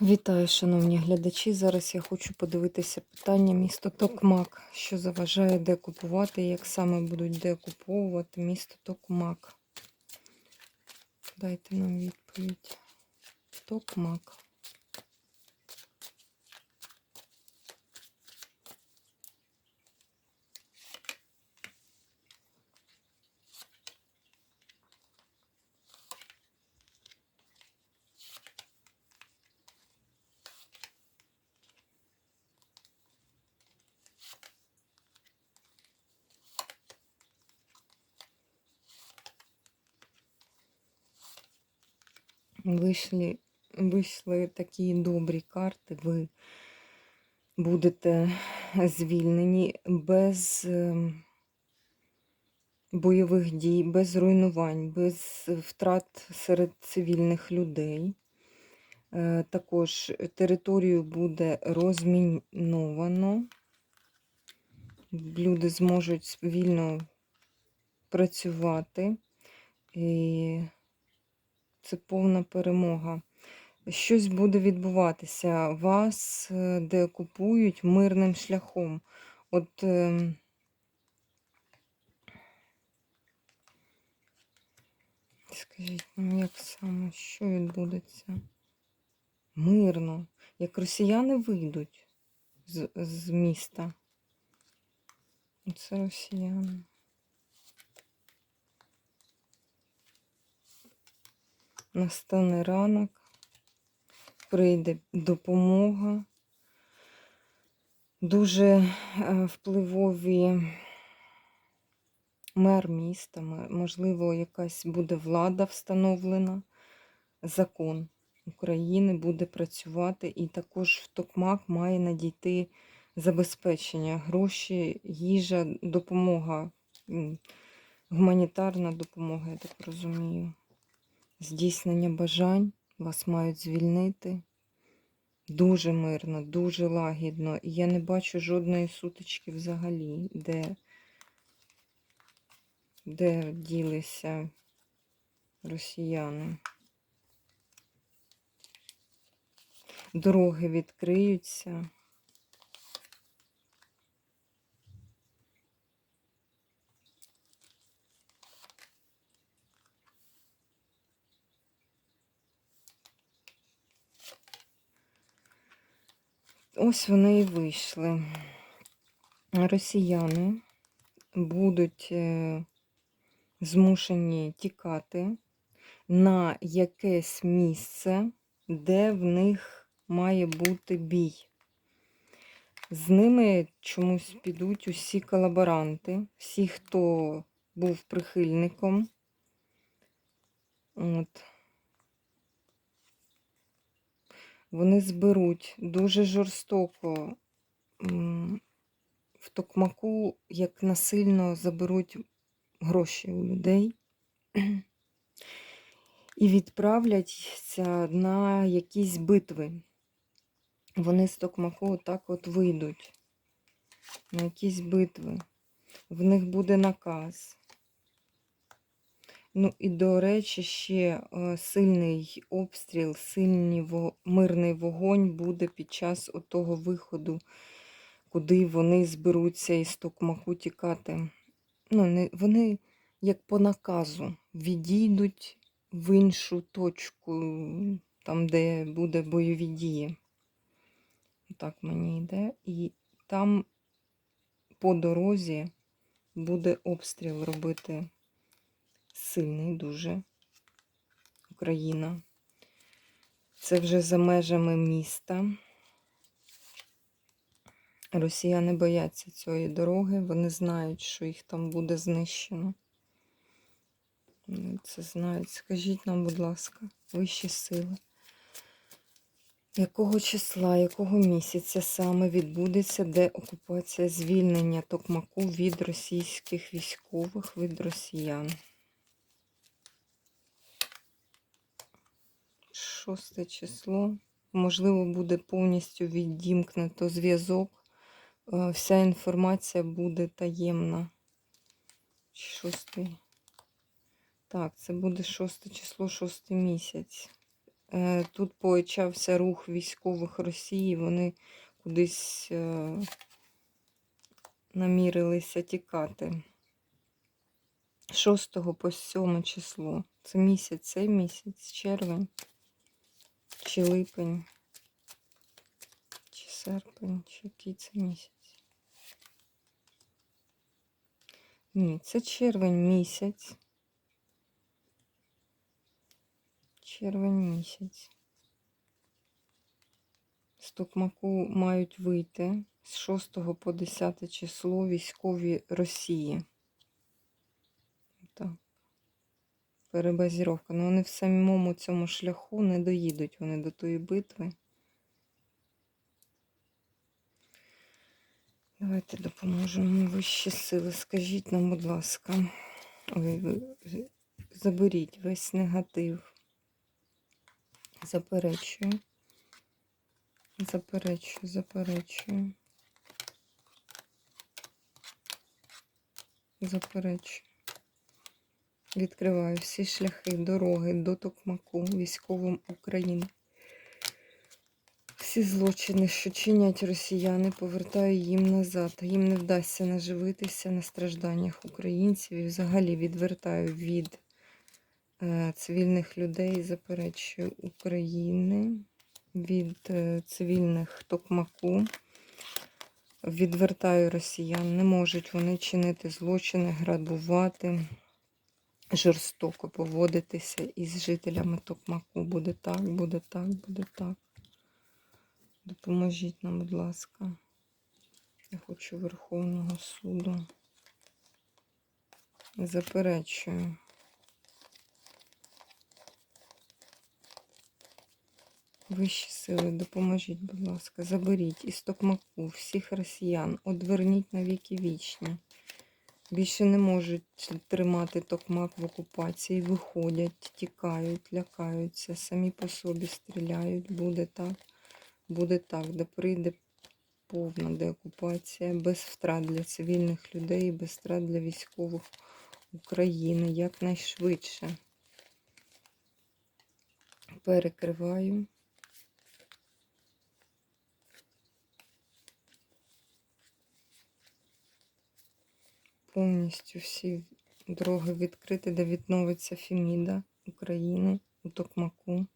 Вітаю, шановні глядачі. Зараз я хочу подивитися питання місто Токмак, що заважає де купувати, як саме будуть де куповувати місто Токмак. Дайте нам відповідь. Токмак. Вийшли, вийшли такі добрі карти. Ви будете звільнені без ем, бойових дій, без руйнувань, без втрат серед цивільних людей. Е, Також територію буде розміновано. Люди зможуть вільно працювати. І це повна перемога. Щось буде відбуватися. Вас е, деокупують мирним шляхом. От ем, скажіть як саме, що відбудеться? Мирно. Як росіяни вийдуть з, з міста. Це росіяни. Настане ранок, прийде допомога. Дуже е, впливові мер міста, можливо, якась буде влада встановлена, закон України буде працювати, і також в Токмак має надійти забезпечення, гроші, їжа, допомога, гуманітарна допомога, я так розумію здійснення бажань, вас мають звільнити. Дуже мирно, дуже лагідно. І я не бачу жодної сутички взагалі, де, де ділися росіяни. Дороги відкриються. Ось вони і вийшли. Росіяни будуть е, змушені тікати на якесь місце, де в них має бути бій. З ними чомусь підуть усі колаборанти, всі, хто був прихильником. От. Вони зберуть дуже жорстоко в Токмаку, як насильно заберуть гроші у людей і відправляться на якісь битви. Вони з Токмаку так от вийдуть на якісь битви. В них буде наказ. Ну і, до речі, ще е, сильний обстріл, сильний мирний вогонь буде під час отого виходу, куди вони зберуться із Токмаку тікати. Ну, вони, як по наказу, відійдуть в іншу точку, там, де буде бойові дії. Так мені йде. І там по дорозі буде обстріл робити сильний дуже Україна. Це вже за межами міста. Росіяни бояться цієї дороги, вони знають, що їх там буде знищено. Це знають. Скажіть нам, будь ласка, вищі сили. Якого числа, якого місяця саме відбудеться деокупація звільнення Токмаку від російських військових, від росіян? Шосте число. Можливо, буде повністю відімкнуто зв'язок. Е, Вся інформація буде таємна. Шостий. Так, це буде шосте число, шостий місяць. Е, Тут почався рух військових Росії, вони кудись е, намірилися тікати. 6 по 7 число. Це місяць, цей місяць, червень, чи липень, чи серпень, чи який це місяць. Ні, це червень місяць. Червень місяць. З мають вийти з 6 по 10 число військові Росії. Так. Перебазіровка. Ну вони в самому цьому шляху не доїдуть вони до тої битви. Давайте допоможемо вищі сили. Скажіть нам, будь ласка, Ой, заберіть весь негатив. Заперечую. Заперечую, заперечую. Заперечую. Відкриваю всі шляхи, дороги до Токмаку, військовим України. Всі злочини, що чинять росіяни, повертаю їм назад. Їм не вдасться наживитися на стражданнях українців і взагалі відвертаю від е, цивільних людей, заперечую України, від е, цивільних Токмаку. Відвертаю росіян. Не можуть вони чинити злочини, грабувати, жорстоко поводитися із жителями Токмаку. Буде так, буде так, буде так. Допоможіть нам, будь ласка. Я хочу Верховного суду. Заперечую. Вищі сили, допоможіть, будь ласка, заберіть із Токмаку всіх росіян, одверніть на віки вічні. Більше не можуть тримати Токмак в окупації, виходять, тікають, лякаються, самі по собі стріляють. Буде так, буде так, де прийде повна деокупація, без втрат для цивільних людей, без втрат для військових України якнайшвидше. Перекриваю. Повністю всі дороги відкриті, де відновиться Феміда України у Токмаку.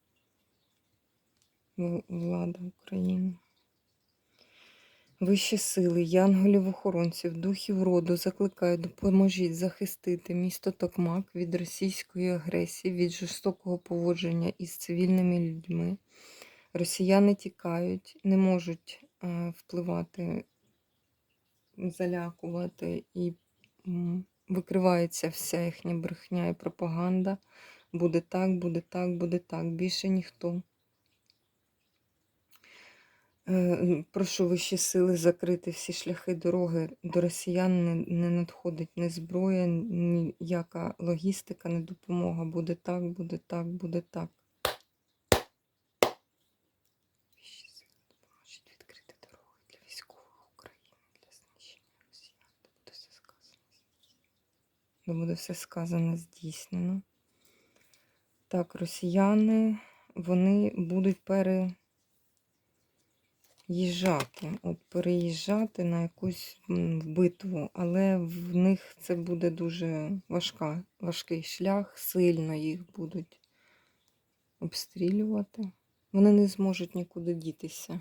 Влада України. Вищі сили, янголів охоронців, духів роду закликаю, допоможіть захистити місто Токмак від російської агресії, від жорстокого поводження із цивільними людьми. Росіяни тікають, не можуть е, впливати, залякувати і викривається вся їхня брехня і пропаганда. Буде так, буде так, буде так. Більше ніхто. Е, Прошу вищі сили закрити всі шляхи дороги до росіян. Не, не надходить ні зброя, ніяка логістика, не допомога. Буде так, буде так, буде так. Вищі сили допоможуть відкрити дороги для військових України, для знищення росіян. Де буде все сказано. Де буде все сказано здійснено. Так, росіяни, вони будуть пере їжджати, от переїжджати на якусь битву, але в них це буде дуже важка, важкий шлях, сильно їх будуть обстрілювати. Вони не зможуть нікуди дітися.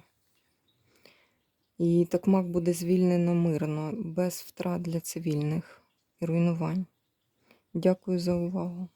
І Токмак буде звільнено мирно, без втрат для цивільних і руйнувань. Дякую за увагу.